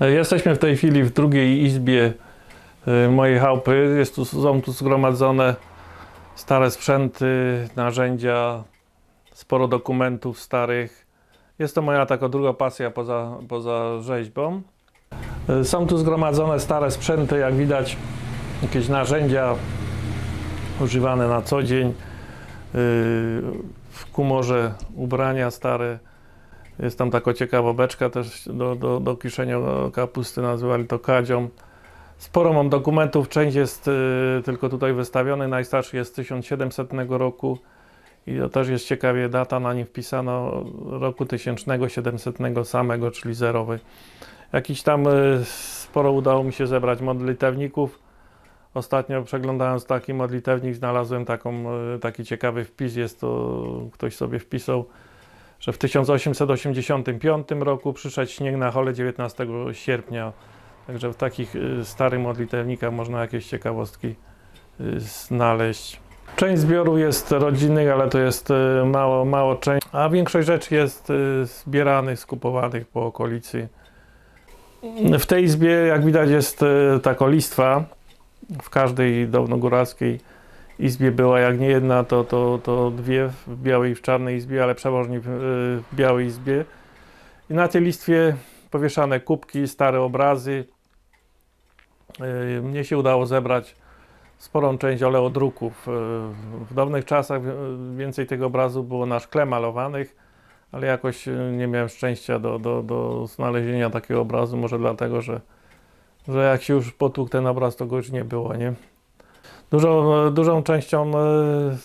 Jesteśmy w tej chwili w drugiej izbie y, mojej chałupy. Jest tu, są tu zgromadzone stare sprzęty, narzędzia, sporo dokumentów starych. Jest to moja taka druga pasja poza, poza rzeźbą. Y, Są tu zgromadzone stare sprzęty, jak widać, jakieś narzędzia używane na co dzień. W kumorze ubrania stare. Jest tam taka ciekawa beczka też do, do, do kiszenia kapusty, nazywali to kadzią. Sporo mam dokumentów, część jest y, tylko tutaj wystawiony, najstarszy jest z 1700 roku i to też jest ciekawie data, na nim wpisano roku 1700 samego, czyli zerowy. Jakiś tam y, sporo udało mi się zebrać modlitewników. Ostatnio przeglądając taki modlitewnik znalazłem taką, y, taki ciekawy wpis, jest to, ktoś sobie wpisał, że w 1885 roku przyszedł śnieg na hole 19 sierpnia. Także w takich y, starych modlitewnikach można jakieś ciekawostki y, znaleźć. Część zbiorów jest rodzinnych, ale to jest y, mało, mało część, a większość rzeczy jest zbieranych, skupowanych po okolicy. W tej izbie, jak widać, jest y, taka listwa. W każdej dolnogóralskiej izbie była, jak nie jedna, to, to, to dwie w białej i w czarnej izbie, ale przeważnie w, y, białej izbie. I na tej listwie powieszane kubki, stare obrazy. Y, Mnie się udało zebrać sporą część oleodruków. Y, W dawnych czasach więcej tego obrazu było na szkle malowanych, ale jakoś nie miałem szczęścia do, do, do znalezienia takiego obrazu, może dlatego, że, że jak się już potłukł ten obraz, to go już nie było, nie? Dużą, dużą częścią y,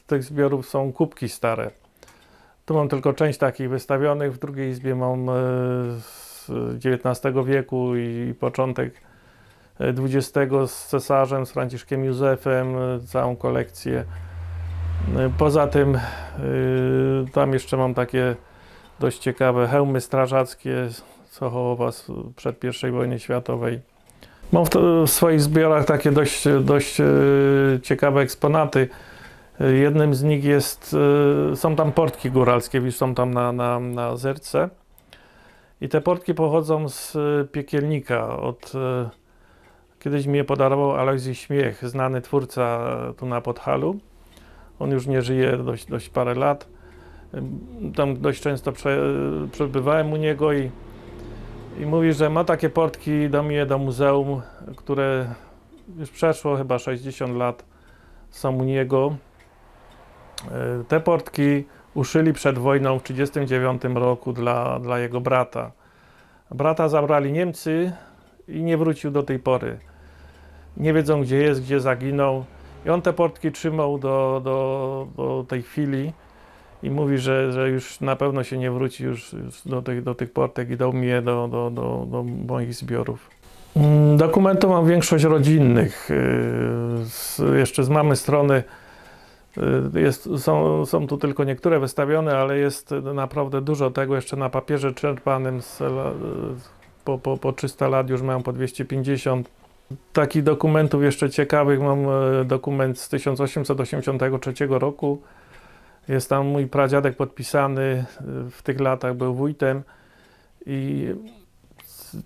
tych zbiorów są kubki stare. Tu mam tylko część takich wystawionych, w drugiej izbie mam y, z XIX wieku i początek XX z cesarzem, z Franciszkiem Józefem, całą kolekcję. Poza tym tam jeszcze mam takie dość ciekawe hełmy strażackie Sochołowa przed I wojny światowej. Mam w, w swoich zbiorach takie dość, dość y, ciekawe eksponaty. Y, Jednym z nich jest, y, są tam portki góralskie, widzisz, są tam na, na, na zerce. I te portki pochodzą z piekielnika. Od, kiedyś mi je podarował Alojzy Śmiech, znany twórca tu na Podhalu. On już nie żyje dość, dość parę lat. Tam dość często prze, przebywałem u niego i, i mówi, że ma takie portki do mnie do muzeum, które już przeszło chyba 60 lat są u niego. E, Te portki uszyli przed wojną w 1939 roku dla, dla jego brata. Brata zabrali Niemcy i nie wrócił do tej pory. Nie wiedzą, gdzie jest, gdzie zaginął. I on te portki trzymał do, do, do tej chwili i mówi, że, że już na pewno się nie wróci już, do, tych, do tych portek i dał mi je do, do, do, do moich zbiorów. Mm, Dokumentów mam większość rodzinnych. Yy, Z, jeszcze z mamy strony yy, jest, są, są tu tylko niektóre wystawione, ale jest naprawdę dużo tego jeszcze na papierze czerpanym z, po, po, po 300 lat, już mają po 250. Takich dokumentów jeszcze ciekawych mam e, dokument z 1883 roku. Jest tam mój pradziadek podpisany, y, w tych latach był wójtem i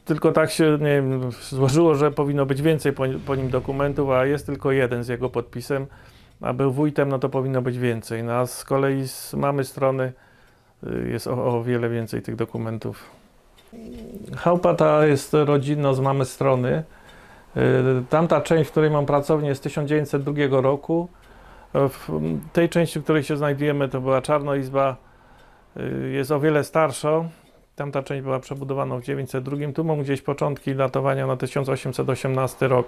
tylko tak się nie wiem, złożyło, że powinno być więcej po, po nim dokumentów, a jest tylko jeden z jego podpisem, a był wójtem, no to powinno być więcej. No a z kolei z mamy strony y, jest o, o wiele więcej tych dokumentów. Chałupa ta jest rodzinna z mamy strony. Y, Tamta część, w której mam pracownię jest z 1902 roku. W tej części, w której się znajdujemy, to była Czarnoizba, y, jest o wiele starsza. Tamta część była przebudowana w 902. Tu mam gdzieś początki datowania na 1818 rok.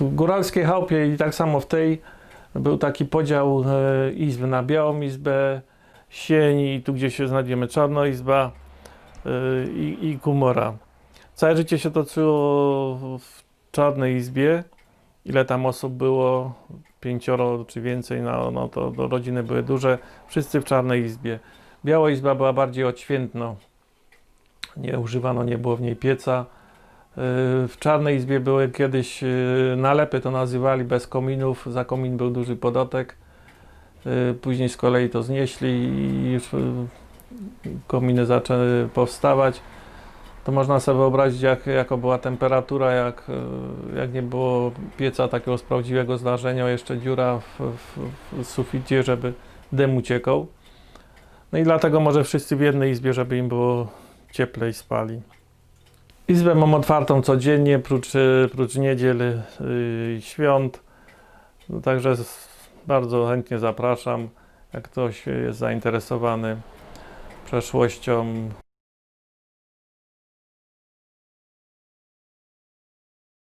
W góralskiej chałupie i tak samo w tej był taki podział e, izb na Białą Izbę, Sień i tu gdzie się znajdujemy Czarnoizba e, i, i Kumora. Całe życie się toczyło w Czarnej Izbie. Ile tam osób było? pięcioro czy więcej, no, no to, to rodziny były duże, wszyscy w czarnej izbie. Biała izba była bardziej odświętną. Nie używano, nie było w niej pieca. Yy, W czarnej izbie były kiedyś yy, nalepy, to nazywali bez kominów. Za komin był duży podatek. Yy, Później z kolei to znieśli i już kominy zaczęły powstawać. To można sobie wyobrazić, jak, jaka była temperatura, jak, e, jak nie było pieca takiego z prawdziwego zdarzenia, jeszcze dziura w, w, w suficie, żeby dym uciekał. No i dlatego może wszyscy w jednej izbie, żeby im było cieplej spali. Izbę mam otwartą codziennie, prócz, prócz niedziel i świąt. No, także bardzo chętnie zapraszam, jak ktoś jest zainteresowany przeszłością